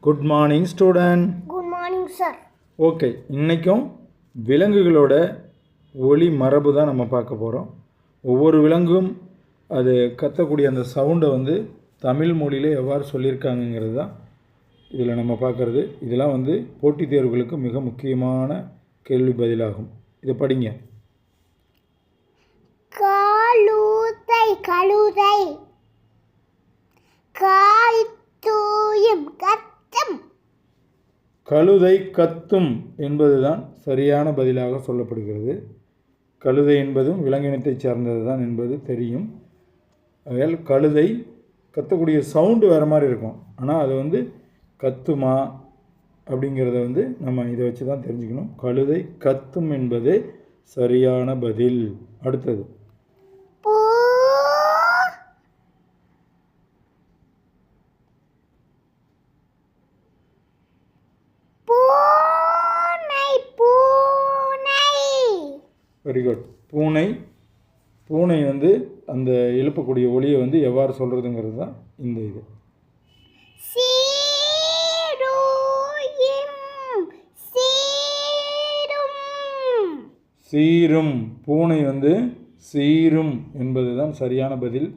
Good morning student good morning sir okay இன்றைக்கும் விலங்குகளோட ஒலி மரபு தான் நம்ம பார்க்க போகிறோம் ஒவ்வொரு விலங்கும் அது கத்தக்கூடிய அந்த சவுண்டை வந்து தமிழ் மொழியில் எவ்வாறு சொல்லியிருக்காங்கங்கிறது தான் இதில் நம்ம பார்க்குறது. இதெல்லாம் வந்து போட்டித் தேர்வுகளுக்கு மிக முக்கியமான கேள்வி பதிலாகும். இதை படிங்க. கழுதை கழுதை. காய் தூயும் கத்தம் கழுதை கத்தும் என்பதுதான் சரியான பதிலாக சொல்லப்படுகிறது. கழுதை என்பதும் விலங்கினத்தைச் சார்ந்தது தான் என்பது தெரியும். ஆகையால் கழுதை கத்தக்கூடிய சவுண்டு வேறு மாதிரி இருக்கும். ஆனால் அது வந்து கத்துமா அப்படிங்கிறத வந்து நம்ம இதை வச்சு தான் தெரிஞ்சுக்கணும். கழுதை கத்தும் என்பது சரியான பதில். அடுத்தது பூ பூனை பூனை வெரி குட் பூனை பூனை வந்து அந்த எழுப்பக்கூடிய ஒளியை வந்து எவ்வாறு சொல்கிறதுங்கிறது தான் இந்த இது. சீரும் பூனை வந்து சீரும் என்பது தான் சரியான பதில்.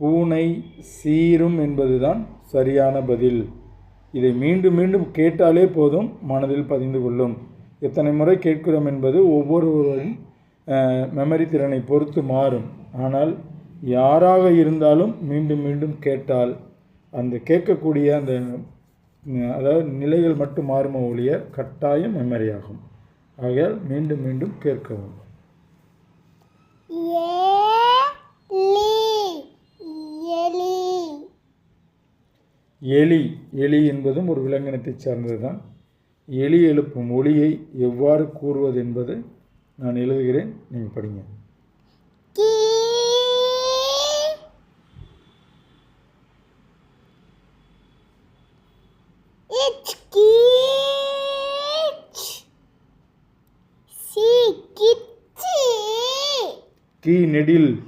பூனை சீரும் என்பது தான் சரியான பதில். இதை மீண்டும் மீண்டும் கேட்டாலே போதும் மனதில் பதிந்து கொள்ளும். எத்தனை முறை கேட்கிறோம் என்பது ஒவ்வொருவரின் மெமரி திறனை பொறுத்து மாறும். ஆனால் யாராக இருந்தாலும் மீண்டும் மீண்டும் கேட்டால் அந்த கேட்கக்கூடிய அந்த அதாவது நிலைகள் மட்டும் மாறுமோ ஒழிய கட்டாயம் மெமரி ஆகும். ஆகையால் மீண்டும் மீண்டும் கேட்கவும். எலி எலி என்பதும் ஒரு விலங்கினத்தைச் சார்ந்தது தான் எலி எழுப்பும் ஒளியை எவ்வாறு கூறுவது என்பது நான் எழுதுகிறேன். நீங்கள் படிங்க. கீ நெடில்.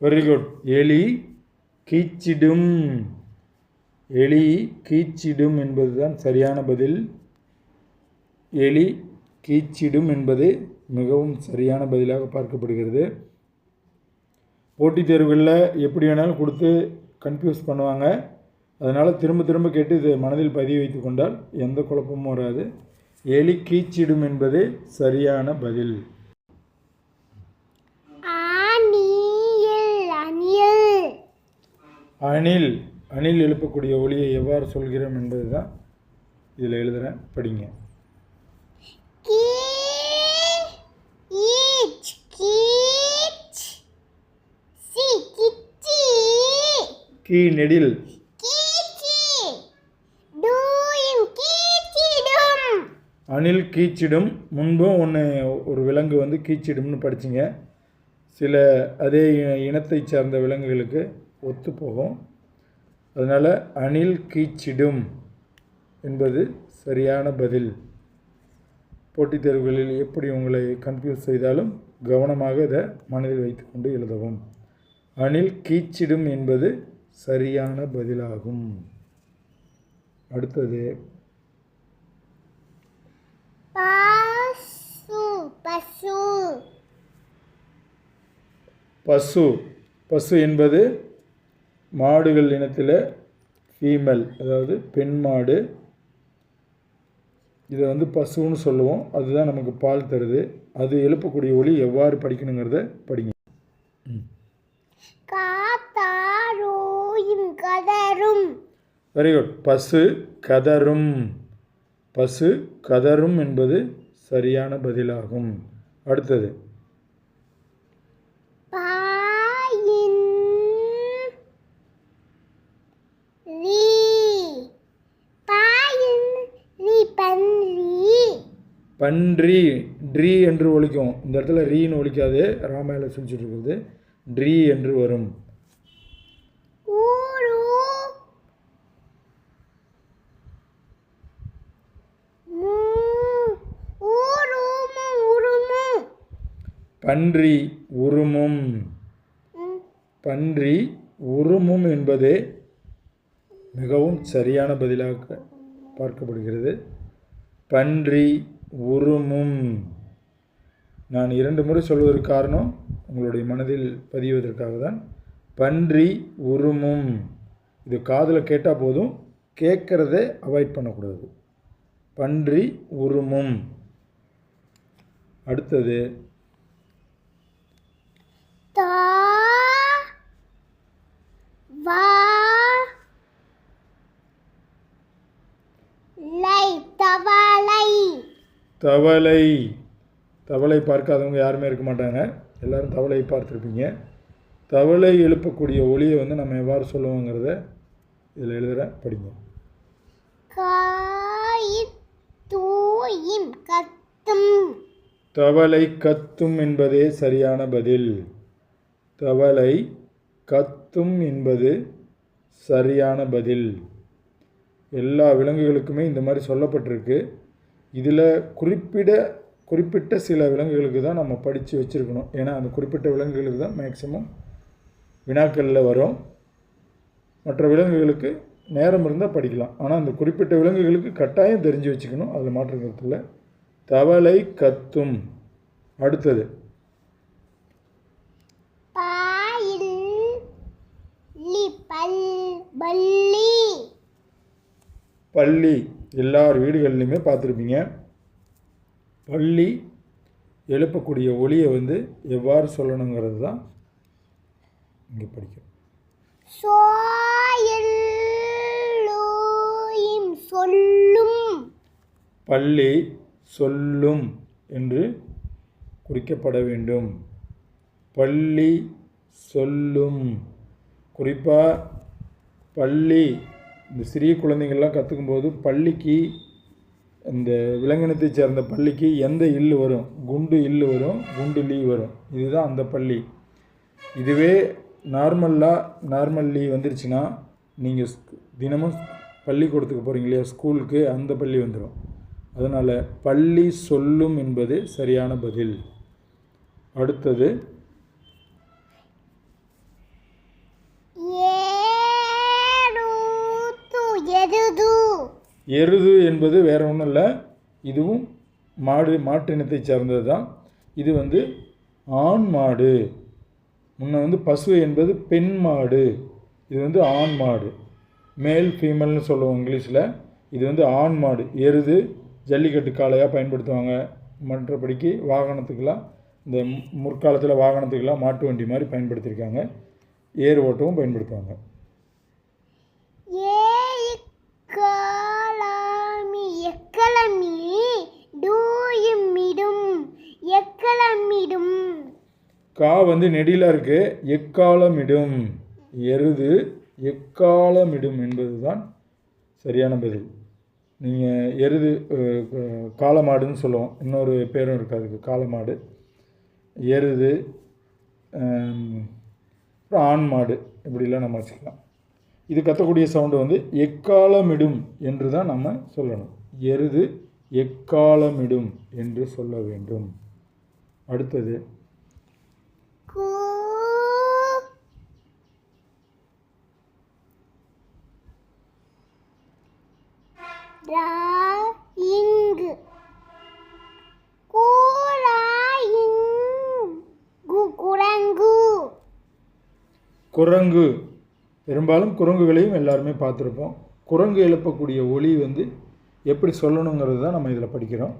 வெரி குட் எலி கீச்சிடும். எலி கீச்சிடும் என்பதுதான் சரியான பதில். எலி கீச்சிடும் என்பது மிகவும் சரியான பதிலாக பார்க்கப்படுகிறது. போட்டித் தேர்வுகளில் எப்படி வேணாலும் கொடுத்து கன்ஃபியூஸ் பண்ணுவாங்க. அதனால் திரும்ப திரும்ப கேட்டு இதை மனதில் பதிய வைத்து கொண்டால் எந்த குழப்பமும் வராது. எலி கீச்சிடும் என்பது சரியான பதில் அணியில் அணில் அணில் அணில் எழுப்பக்கூடிய ஒளியை எவ்வாறு சொல்கிறோம் என்பது தான் இதில் எழுதுகிறேன் படிங்க. கீ ஈச் கீச் சி கிச்சி. கீ நெடில். கீச்சி. டூயும் கீச்சிடும். அணில் கீச்சிடும். முன்பும் ஒன்று ஒரு விலங்கு வந்து கீச்சிடும்னு படிச்சிங்க. சில அதே இ- இனத்தைச் சார்ந்த விலங்குகளுக்கு ஒத்து போகும் அதனால் அணில் கீச்சிடும் என்பது சரியான பதில். போட்டித் தேர்வுகளில் எப்படி உங்களை கன்ஃபியூஸ் செய்தாலும் கவனமாக இதை மனதில் வைத்துக்கொண்டு எழுதவும். அணில் கீச்சிடும் என்பது சரியான பதிலாகும். அடுத்தது. பசு. பசு என்பது மாடுகள் இனத்தில் ஃபீமேல் அதாவது பெண் மாடு. இதை வந்து பசுன்னு சொல்லுவோம். அதுதான் நமக்கு பால் தருது. அது எழுப்பக்கூடிய ஒளி எவ்வாறு படிக்கணுங்கிறத படிங்க. கதரும். வெரி குட் பசு கதரும். பசு கதரும் என்பது சரியான பதிலாகும். அடுத்தது. பன்றி ட்ரீ என்று ஒலிக்கும். இந்த இடத்துல ரீன்னு ஒலிக்காது. ராமாயில சுழிச்சிட்டு இருக்குது ட்ரீ என்று வரும். பன்றி உருமும். பன்றி உருமும் என்பதே மிகவும் சரியான பதிலாக பார்க்கப்படுகிறது. பன்றி உருமும். நான் இரண்டு முறை சொல்வதற்கு காரணம் உங்களுடைய மனதில் பதிவதற்காக தான் பன்றி உருமும். இது காதில் கேட்டால் போதும் கேட்குறதே அவாய்ட் பண்ணக்கூடாது. பன்றி உருமும். அடுத்தது. தவளை. தவளை தவளை பார்க்காதவங்க யாருமே இருக்க மாட்டாங்க. எல்லாரும் தவளையை பார்த்துருப்பீங்க. தவளை எழுப்பக்கூடிய ஒளியை வந்து நம்ம எவ்வாறு சொல்லுவோங்கிறத இதில் எழுதுகிறேன் படிங்க. தவளை கத்தும் என்பதே சரியான பதில். தவளை கத்தும் என்பது சரியான பதில். எல்லா விலங்குகளுக்குமே இந்த மாதிரி சொல்லப்பட்டிருக்கு. இதில் குறிப்பிட குறிப்பிட்ட சில விலங்குகளுக்கு தான் நம்ம படித்து வச்சுருக்கணும். ஏன்னா அந்த குறிப்பிட்ட விலங்குகளுக்கு தான் மேக்சிமம் வினாக்களில் வரும். மற்ற விலங்குகளுக்கு நேரம் இருந்தால் படிக்கலாம். ஆனால் அந்த குறிப்பிட்ட விலங்குகளுக்கு கட்டாயம் தெரிஞ்சு வச்சுக்கணும். அதில் மாற்றுக்கிறது இல்லை. தவளை கத்தும். அடுத்தது. பள்ளி. எல்லார் வீடுகள்லையுமே பார்த்துருப்பீங்க. பள்ளி எழுப்பக்கூடிய ஒளியை வந்து எவ்வாறு சொல்லணுங்கிறது தான் இங்கே படிக்கிறோம் சொல்லும். பள்ளி சொல்லும் என்று குறிக்கப்பட வேண்டும். பள்ளி சொல்லும். குறிப்பாக பள்ளி இந்த சிறிய குழந்தைங்கள்லாம் கற்றுக்கும்போது பள்ளிக்கு இந்த விலங்கினத்தை சேர்ந்த பள்ளிக்கு எந்த இல்லு வரும்? குண்டு இல்லு வரும் குண்டு லீ வரும். இதுதான் அந்த பள்ளி. இதுவே நார்மலாக நார்மல் லீ வந்துருச்சுன்னா நீங்கள் தினமும் பள்ளிக்கூடத்துக்கு போகிறீங்க இல்லையா? ஸ்கூலுக்கு அந்த பள்ளி வந்துடும் அதனால் பள்ளி சொல்லும் என்பது சரியான பதில். அடுத்தது ஏறுது எருது எருது என்பது வேறு ஒன்றும் இல்லை. இதுவும் மாடு மாட்டினத்தை சார்ந்தது தான் இது வந்து ஆண் மாடு. முன்ன வந்து பசு என்பது பெண் மாடு. இது வந்து ஆண் மாடு. மேல் ஃபீமேல்னு சொல்லுவோம் இங்கிலீஷில். இது வந்து ஆண் மாடு. எருது ஜல்லிக்கட்டு காளையாக பயன்படுத்துவாங்க. மற்றபடிக்கு வாகனத்துக்கெல்லாம் இந்த முற்காலத்தில் வாகனத்துக்கெல்லாம் மாட்டு வண்டி மாதிரி பயன்படுத்தியிருக்காங்க ஏர் ஓட்டவும் பயன்படுத்துவாங்க. எக்களமிடும் கா வந்து நெடியில் இருக்கு. எக்காலமிடும். எருது எக்காலமிடும் என்பது தான் சரியான பதில். நீங்கள் எருது காலமாடுன்னு சொல்லுவோம். இன்னொரு பேரும் இருக்குது அதுக்கு காலமாடு. எருது அப்புறம் ஆண் மாடு இப்படிலாம் நம்ம வச்சுக்கலாம். இது கத்தக்கூடிய சவுண்டு வந்து எக்காலமிடும் என்று தான் நம்ம சொல்லணும். எருது எக்காலமிடும் என்று சொல்ல வேண்டும். அடுத்தது. இங்கு. குரங்கு. குரங்கு. பெரும்பாலும் குரங்குகளையும் எல்லாருமே பார்த்துருப்போம். குரங்கு எழுப்பக்கூடிய ஒலி வந்து எப்படி சொல்லணுங்கிறது தான் நம்ம இதில் படிக்கிறோம்.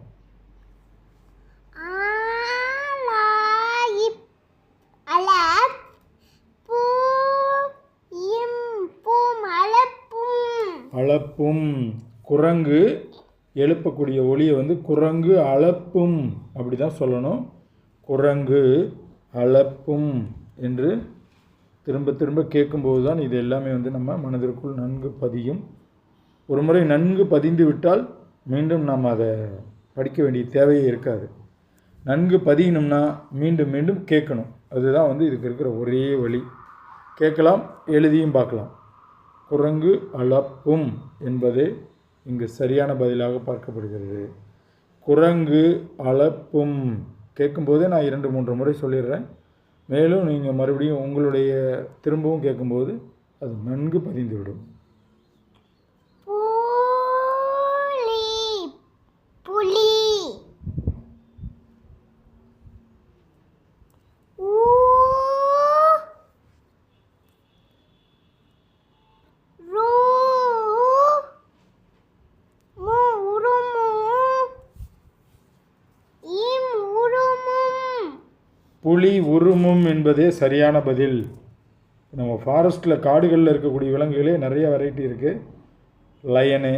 அளப்பும். குரங்கு எழுப்பக்கூடிய ஒலியை வந்து குரங்கு அளப்பும் அப்படி தான் சொல்லணும். குரங்கு அளப்பும் என்று திரும்ப திரும்ப கேட்கும்போது தான் இது எல்லாமே வந்து நம்ம மனதிற்குள் நன்கு பதியும். ஒரு முறை நன்கு பதிந்து விட்டால் மீண்டும் நாம் அதை படிக்க வேண்டிய தேவையே இருக்காது. நன்கு பதியணும்னா மீண்டும் மீண்டும் கேட்கணும். அதுதான் வந்து இதுக்கு இருக்கிற ஒரே வழி. கேட்கலாம் எழுதியும் பார்க்கலாம். குரங்கு அளப்பும் என்பதே இங்கு சரியான பதிலாக பார்க்கப்படுகிறது. குரங்கு அளப்பும். கேட்கும்போதே நான் இரண்டு மூன்று முறை சொல்லிடுறேன். மேலும் நீங்கள் மறுபடியும் உங்களுடைய திரும்பவும் கேட்கும்போது அது நன்கு பதிந்துவிடும். புலி உருமும் என்பதே சரியான பதில். நம்ம ஃபாரஸ்ட்டில் காடுகளில் இருக்கக்கூடிய விலங்குகளே நிறைய வெரைட்டி இருக்குது லயனு